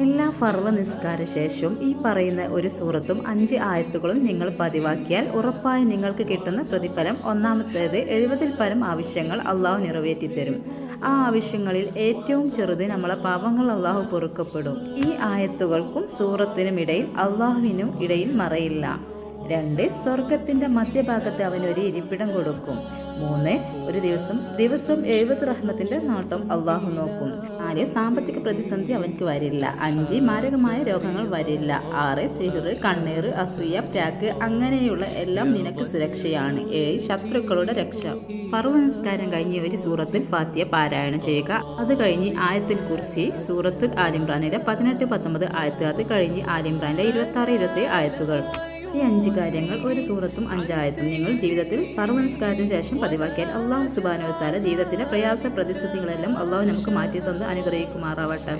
എല്ലാ ഫർവ നിസ്കാര ശേഷവും ഈ പറയുന്ന ഒരു സൂറത്തും അഞ്ച് ആയത്തുകളും നിങ്ങൾ പതിവാക്കിയാൽ ഉറപ്പായി നിങ്ങൾക്ക് കിട്ടുന്ന പ്രതിഫലം ഒന്നാമത്തേത് എഴുപതിൽ പരം ആവശ്യങ്ങൾ അള്ളാഹു നിറവേറ്റിത്തരും. ആ ആവശ്യങ്ങളിൽ ഏറ്റവും ചെറുത് നമ്മളെ പാപങ്ങൾ അള്ളാഹു പൊറുക്കപ്പെടും. ഈ ആയത്തുകൾക്കും സൂറത്തിനും ഇടയിൽ അള്ളാഹുവിനും ഇടയിൽ മറയില്ല. രണ്ട് സ്വർഗത്തിന്റെ മധ്യഭാഗത്ത് അവൻ ഒരു ഇരിപ്പിടം കൊടുക്കും. മൂന്ന് ഒരു ദിവസം ദിവസവും എഴുപത് റഹ്മത്തിന്റെ നോട്ടം അള്ളാഹു നോക്കും. നാല് സാമ്പത്തിക പ്രതിസന്ധി അവൻക്ക് വരില്ല. അഞ്ച് മാരകമായ രോഗങ്ങൾ വരില്ല. ആറ് സിഹിർ കണ്ണീർ അസൂയ പ്രാക്ക് അങ്ങനെയുള്ള എല്ലാം നിനക്ക് സുരക്ഷയാണ്. ഏഴ് ശത്രുക്കളുടെ രക്ഷ. പർവ നിസ്കാരം കഴിഞ്ഞ് ഒരു സൂറത്തിൽ ഫാത്തിയ പാരായണം ചെയ്യുക. അത് കഴിഞ്ഞ് ആയത്തിൽ കുർസി സൂറത്തുൽ ആലിംറാനിലെ പതിനെട്ട് പത്തൊമ്പത് ആയത്ത് അത് കഴിഞ്ഞ് ആലിംറാനിലെ ഇരുപത്തി ആറ് ഇരുപത്തി ആയത്തുകൾ. ഈ അഞ്ച് കാര്യങ്ങൾ ഒരു സൂറത്തും അഞ്ചായത്തും. നിങ്ങൾ ജീവിതത്തിൽ പർവനസ്കാരത്തിന് ശേഷം പതിവാക്കിയാൽ അള്ളാഹു സുബാനുവത്താല ജീവിതത്തിലെ പ്രയാസ പ്രതിസന്ധികളെല്ലാം അള്ളാഹു നമുക്ക് മാറ്റി തന്ന് അനുഗ്രഹിക്കുമാറാവട്ടെ.